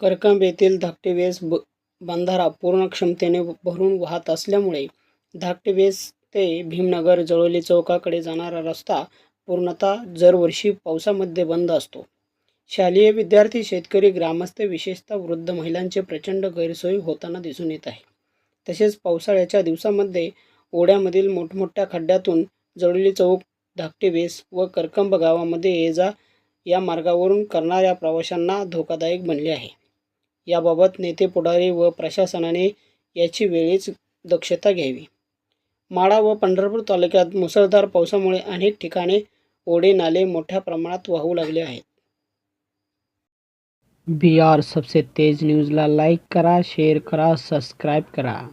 करकंब येथील धाकटेवेस ब बंधारा पूर्ण क्षमतेने भरून वाहत असल्यामुळे धाकटे वेस ते भीमनगर जळोली चौकाकडे जाणारा रस्ता पूर्णतः दरवर्षी पावसामध्ये बंद असतो. शालेय विद्यार्थी शेतकरी ग्रामस्थ विशेषतः वृद्ध महिलांचे प्रचंड गैरसोय होताना दिसून येत आहे. तसेच पावसाळ्याच्या दिवसामध्ये ओढ्यामधील मोठमोठ्या खड्ड्यातून जळोली चौक धाकटे वेस व करकंब गावामध्ये ये जा या मार्गावरून करणाऱ्या प्रवाशांना धोकादायक बनले आहे. याबाबत नेते पुढारी व प्रशासनाने याची वेळीच दक्षता घ्यावी. माळा व पंढरपूर तालुक्यात मुसळधार पावसामुळे अनेक ठिकाणी ओढे नाले मोठ्या प्रमाणात वाहू लागले आहेत. बी आर सबसे तेज न्यूजला लाईक करा शेअर करा सबस्क्राईब करा.